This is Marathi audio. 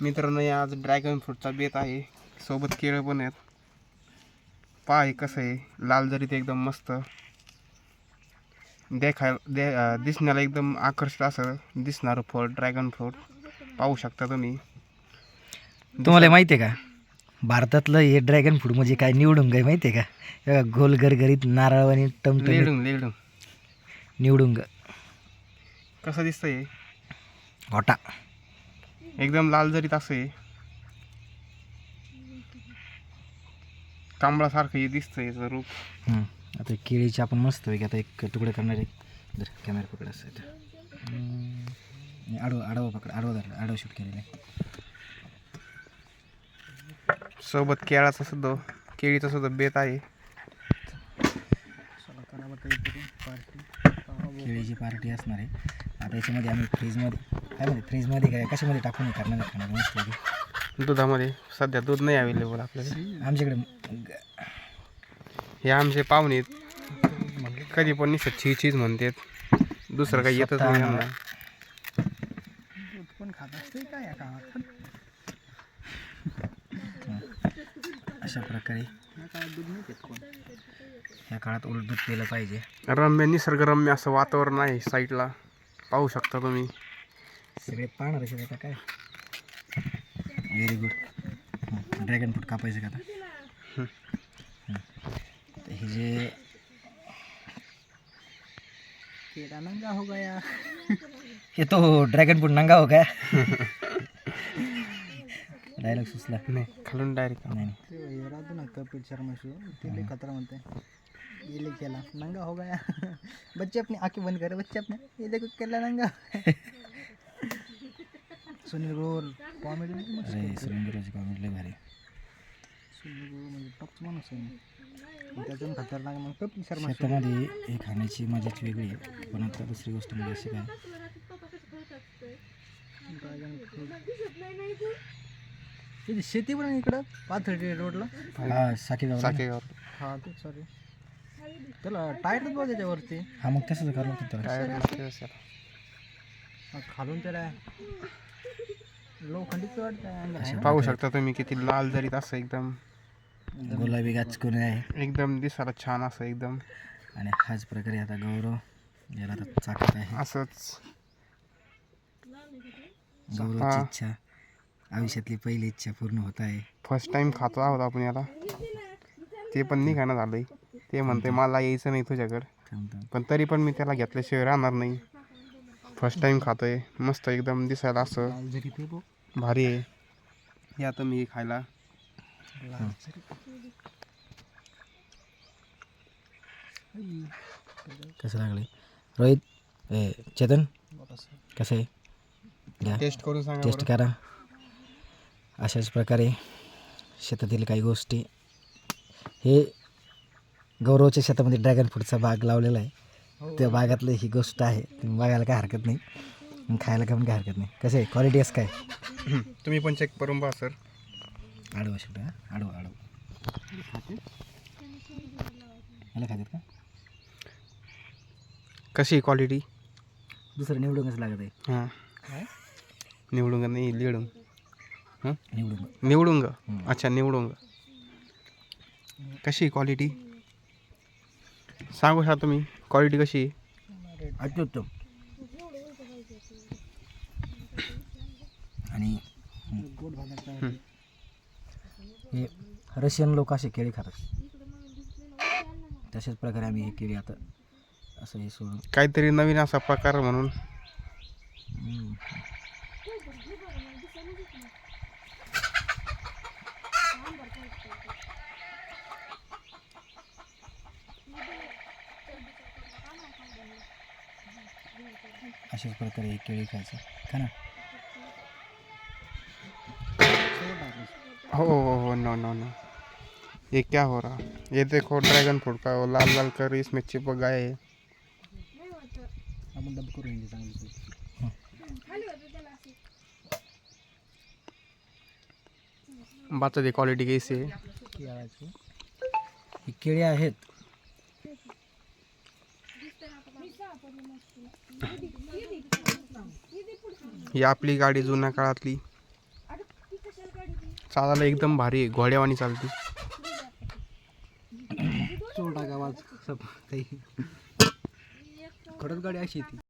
मित्रांनो हे आज ड्रॅगन फ्रूटचा बेत आहे. सोबत केळं पण आहेत. पहा हे कसं आहे. लाल जरीत एकदम मस्त. देखाय दे दिसण्याला एकदम आकर्षित असं दिसणारं फळ ड्रॅगन फ्रूट पाहू शकता तुम्ही. तुम्हाला माहिती आहे का? भारतातलं हे ड्रॅगन फ्रूट म्हणजे काय निवडुंग आहे माहिती आहे का? हे बघा, गोल गरगरीत नारळ आणि टमटमीत. लेडून लेडून. निवडुंग कसं दिसतंय? हे? घोटा एकदम लाल जरीत असं आहे. कांबळासारखं हे दिसतंय याचं रूप. हम्म. आता केळीचे आपण मस्त पैकी आता एक तुकडे करणार आहे. जर कॅमेरा पकड असं आडवं आडवं पकड आडवं धरलं आडवं शूट केलेलं आहे. सोबत केळाचा सुद्धा केळीचा सुद्धा बेत आहे. केळीची पार्टी असणार आहे. आता याच्यामध्ये आम्ही फ्रीजमध्ये काय म्हणजे फ्रीजमध्ये काय कशामध्ये टाकून करणार खाणार मस्त. दुधामध्ये सध्या दूध नाही अवेलेबल आपल्याकडे आमच्याकडे ग- हे आमचे पाहुणे आहेत. कधी पण निसत छी चीज म्हणतात दुसरं काही येतच नाही स्वतः यांना. पण खात असते काय या काळात अशा प्रकारे या काळात दूध नाही पित कोण या काळात उलट दूध पिलं पाहिजे रम्य निसर्गरम्य असं वातावरण आहे साईडला पाहू शकता तुम्ही सगळे पाहणार असेल आता काय? व्हेरी गुड ड्रॅगन फ्रूट कापायचं का आता? हं. हे जे केला नंगा हो गया. हे तो ड्रॅगन फ्रूट नंगा हो काय डायलॉग सुचला. नाही खालून डायरेक्ट नाही हे राहतो ना कपिल शर्मा शो ते खतरा म्हणते. ये ले केला. नंगा हो गया. बच्चे अपनी आंखें बंद करे बच्चे अपने. ये देखो केला नंगा सुनील ग्रोवर कॉमेडी अरे सुरेंद्रची कॉमेडी लय भारी. सुनील ग्रोवर म्हणजे टॉपचा माणूस आहे. त्यातून खतरनाक मग कपिल शर्मा शो. शेतामध्ये हे खाण्याची मजाच वेगळी आहे पण आता दुसरी गोष्ट म्हणजे अशी काय? तिथे शेती पण आहे इकडं पाथर्डी रोडला. हा साखी साकेगाव. हा ते सॉरी त्याला टायरच बघ त्याच्यावरती हा मग तसंच करावं लागतं त्याला. टायर खालून त्याला लोखंडीच वाटतं पाहू शकता तुम्ही किती लाल जरीत असं एकदम. गुलाबी गाचकून आहे. एकदम दिसायला छान असं एकदम. आणि हाच प्रकारे आता गौरव याला आता चाकत आहे. असंच. गौरवची इच्छा आयुष्यातली पहिली इच्छा पूर्ण होत आहे. फर्स्ट टाइम खातो आहोत आपण याला. ते पण निघाणं झालंय. ते म्हणते मला यायचं नाही तुझ्याकडं. पण तरी पण मी त्याला घेतल्याशिवाय राहणार नाही. फर्स्ट टाइम खातोय. मस्त एकदम दिसायला असं भारी आहे. या तुम्ही खायला. कसं लागले? रोहित ए चेतन कसं आहे? घ्या. टेस्ट करून सांगा टेस्ट. करा. अशाच प्रकारे शेतातील काही गोष्टी. हे गौरवच्या शेतामध्ये ड्रॅगन फ्रूटचा बाग लावलेला आहे. त्या बागातली ही गोष्ट आहे. तुम्ही बघायला काय हरकत नाही. आणि खायला काय पण काय हरकत नाही. कसं आहे? क्वालिटी असं काय. तुम्ही पण चेक करून पहा सर आडवं शेवट हां? आडवं आडवं. खातात का? कशी क्वालिटी दुसरं निवडूनच लागत आहे हां. निवडूंग नाही लिडूंग हां? निवडून. निवडूंग हम्म. अच्छा निवडूंग कशी क्वालिटी सांगू शकता तुम्ही? क्वालिटी कशी अत्युत्तम. आणि हे रशियन लोक असे केळी खातात. तशाच प्रकारे आम्ही ही केळी आता असं हे सोडून काहीतरी नवीन असा प्रकार म्हणून. अशाच प्रकारे ही केळी खायचं. का ना? हो हो हो नो नो नो ये क्या हो रहा? ये देखो ड्रैगन फ्रूट का वो लाल लाल कर इसमें चिपक गए है। आपण डब करून घे चांगली बता दे क्वालिटी कैसी है? केळाची ही केळी आहेत. ही आपली गाडी जुन्या काळातली. चालायला एकदम भारी आहे घोड्यावानी चालते. चोर टाका काही खरंच गाडी अशी ती.